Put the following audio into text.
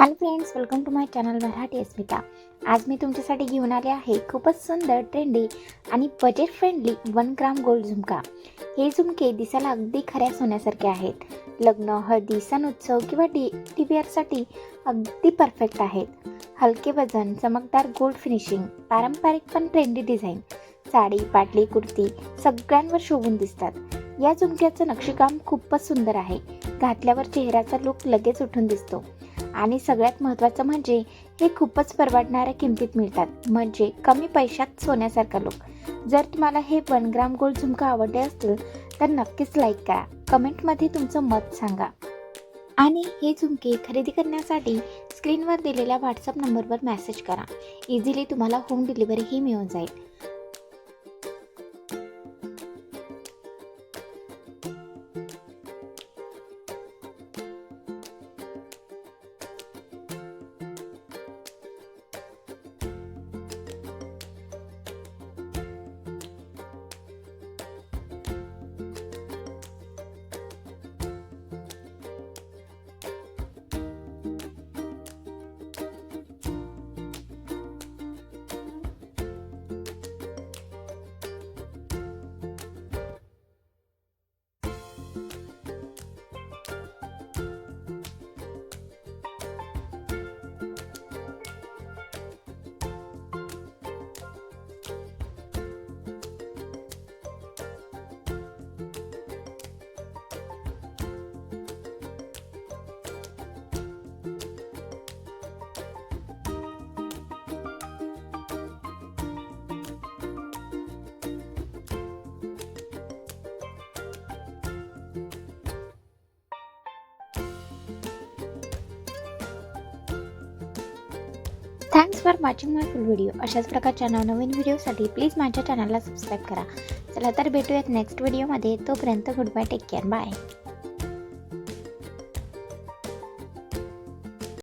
Hello friends welcome to my channel Marathi Asmita आज मी तुमच्यासाठी घेऊन आले आहे खूपच सुंदर ट्रेंडी आणि budget friendly one gram gold झुमका. हे झुमके दिसायला अगदी खऱ्या सोन्यासारखे आहेत. लग्न हळदी सण उत्सव किंवा डी टी साठी अगदी परफेक्ट आहेत. हलके वजन चमकदार गोल्ड फिनिशिंग पारंपरिक पण ट्रेंडी डिझाईन साडी पाटली कुर्ती सगळ्यांवर शोभून दिसतात. या झुमक्याचं नक्षीकाम खूपच सुंदर आहे. घातल्यावर चेहऱ्याचा लुक लगेच उठून दिसतो. आणि सगळ्यात महत्त्वाचं म्हणजे हे खूपच परवडणाऱ्या किमतीत मिळतात. म्हणजे कमी पैशात सोन्यासारखा लुक जर तुम्हाला हे वन ग्राम गोल्ड झुमका आवडले असतील तर नक्कीच लाईक करा. कमेंटमध्ये तुमचं मत सांगा. आणि हे झुमके खरेदी करण्यासाठी स्क्रीनवर दिलेल्या व्हॉट्सअप नंबरवर मेसेज करा. इझिली तुम्हाला होम डिलिव्हरीही मिळून जाईल. Thanks for watching my full video अशाच प्रकारच्या नवनवीन व्हिडिओसाठी प्लीज माझ्या चॅनलला सबस्क्राईब करा. चला तर भेटूयात नेक्स्ट व्हिडिओमध्ये तोपर्यंत good bye take care bye